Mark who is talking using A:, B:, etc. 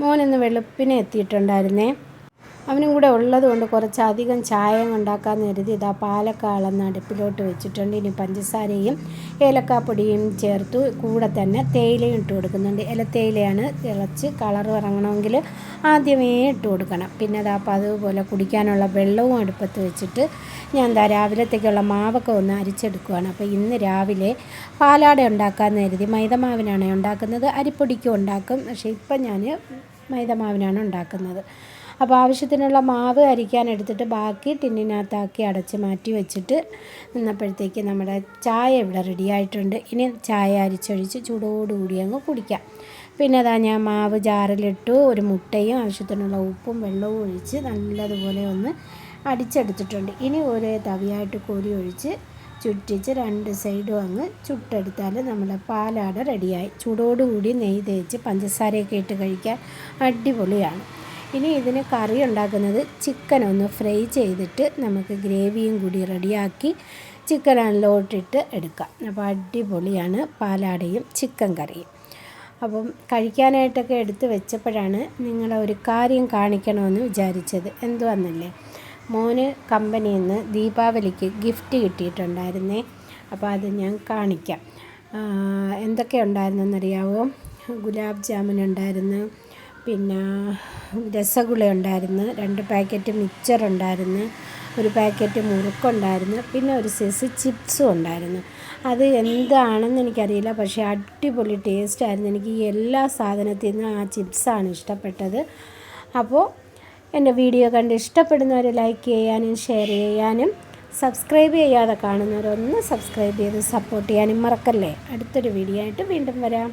A: മോനിന്ന് വെളുപ്പിനെ എത്തിയിട്ടുണ്ടായിരുന്നേ. അവനും കൂടെ ഉള്ളത് കൊണ്ട് കുറച്ചധികം ചായ ഉണ്ടാക്കാമെന്ന് കരുതി ഇതാ പാലക്കാളെന്ന് അടുപ്പിലോട്ട് വെച്ചിട്ടുണ്ട്. ഇനി പഞ്ചസാരയും ഏലക്കാപ്പൊടിയും ചേർത്ത്. കൂടെ തന്നെ തേയിലയും ഇട്ട് കൊടുക്കുന്നുണ്ട്. ഇല തേയിലയാണ് തിളച്ച് കളർ ഇറങ്ങണമെങ്കിൽ ആദ്യമേ ഇട്ട് കൊടുക്കണം. പിന്നെ അതാ അപ്പോൾ അതുപോലെ കുടിക്കാനുള്ള വെള്ളവും അടുപ്പത്ത് വെച്ചിട്ട് ഞാൻ എന്താ രാവിലത്തേക്കുള്ള മാവൊക്കെ ഒന്ന് അരിച്ചെടുക്കുകയാണ് അപ്പോൾ ഇന്ന് രാവിലെ പാലാട ഉണ്ടാക്കാമെന്ന് കരുതി മൈദമാവിനാണ് ഉണ്ടാക്കുന്നത്. അരിപ്പൊടിക്കും ഉണ്ടാക്കും. പക്ഷേ ഇപ്പം ഞാൻ മൈദമാവിനാണ് ഉണ്ടാക്കുന്നത്. അപ്പോൾ ആവശ്യത്തിനുള്ള മാവ് അരിക്കാൻ എടുത്തിട്ട് ബാക്കി ടിന്നിനകത്താക്കി അടച്ച് മാറ്റി വെച്ചിട്ട് നിന്നപ്പോഴത്തേക്ക് നമ്മുടെ ചായ ഇവിടെ റെഡി ആയിട്ടുണ്ട്. ഇനി ചായ അരിച്ചൊഴിച്ച് ചൂടോടുകൂടി അങ്ങ് കുടിക്കാം. പിന്നെ അതാ ഞാൻ മാവ് ജാറിലിട്ടു ഒരു മുട്ടയും ആവശ്യത്തിനുള്ള ഉപ്പും വെള്ളവും ഒഴിച്ച് നല്ലതുപോലെ ഒന്ന് അടിച്ചെടുത്തിട്ടുണ്ട്. ഇനി ഒരേ തവിയായിട്ട് കോരി ഒഴിച്ച് ചുറ്റിച്ച് രണ്ട് സൈഡും അങ്ങ് ചുട്ടെടുത്താൽ നമ്മുടെ പാലാട റെഡിയായി ചൂടോടുകൂടി നെയ്യ് തേച്ച് പഞ്ചസാരയൊക്കെ ഇട്ട് കഴിക്കാൻ അടിപൊളിയാണ്. ഇനി ഇതിന് കറി ഉണ്ടാക്കുന്നത് ചിക്കൻ ഒന്ന് ഫ്രൈ ചെയ്തിട്ട് നമുക്ക് ഗ്രേവിയും കൂടി റെഡിയാക്കി ചിക്കൻ അതിലോട്ടിട്ട് എടുക്കാം. അപ്പോൾ അടിപൊളിയാണ് പാലാടയും ചിക്കൻ കറിയും. അപ്പം കഴിക്കാനായിട്ടൊക്കെ എടുത്ത് വെച്ചപ്പോഴാണ് നിങ്ങളെ ഒരു കാര്യം കാണിക്കണമെന്ന് വിചാരിച്ചത്. എന്തുവന്നല്ലേ? മോന് കമ്പനിയിൽ നിന്ന് ദീപാവലിക്ക് ഗിഫ്റ്റ് കിട്ടിയിട്ടുണ്ടായിരുന്നേ. അപ്പോൾ അത് ഞാൻ കാണിക്കാം. എന്തൊക്കെ ഉണ്ടായിരുന്നെന്നറിയാവോ? ഗുലാബ് ജാമുൻ ഉണ്ടായിരുന്നു. പിന്നെ രസഗുള ഉണ്ടായിരുന്നു രണ്ട് പാക്കറ്റ് മിക്സർ ഉണ്ടായിരുന്നു ഒരു പാക്കറ്റ് മുറുക്കുണ്ടായിരുന്നു പിന്നെ ഒരു സൈസ് ചിപ്സും ഉണ്ടായിരുന്നു അത് എന്താണെന്ന് എനിക്കറിയില്ല പക്ഷേ അടിപൊളി ടേസ്റ്റ് ആയിരുന്നു എനിക്ക് ഈ എല്ലാ സാധനത്തിൽ നിന്നും ആ ചിപ്സാണ് ഇഷ്ടപ്പെട്ടത്. അപ്പോൾ എന്റെ വീഡിയോ കണ്ട് ഇഷ്ടപ്പെടുന്നവർ ലൈക്ക് ചെയ്യാനും ഷെയർ ചെയ്യാനും സബ്സ്ക്രൈബ് ചെയ്യാതെ കാണുന്നവരൊന്ന് സബ്സ്ക്രൈബ് ചെയ്ത് സപ്പോർട്ട് ചെയ്യാനും മറക്കല്ലേ? അടുത്തൊരു വീഡിയോ ആയിട്ട് വീണ്ടും വരാം.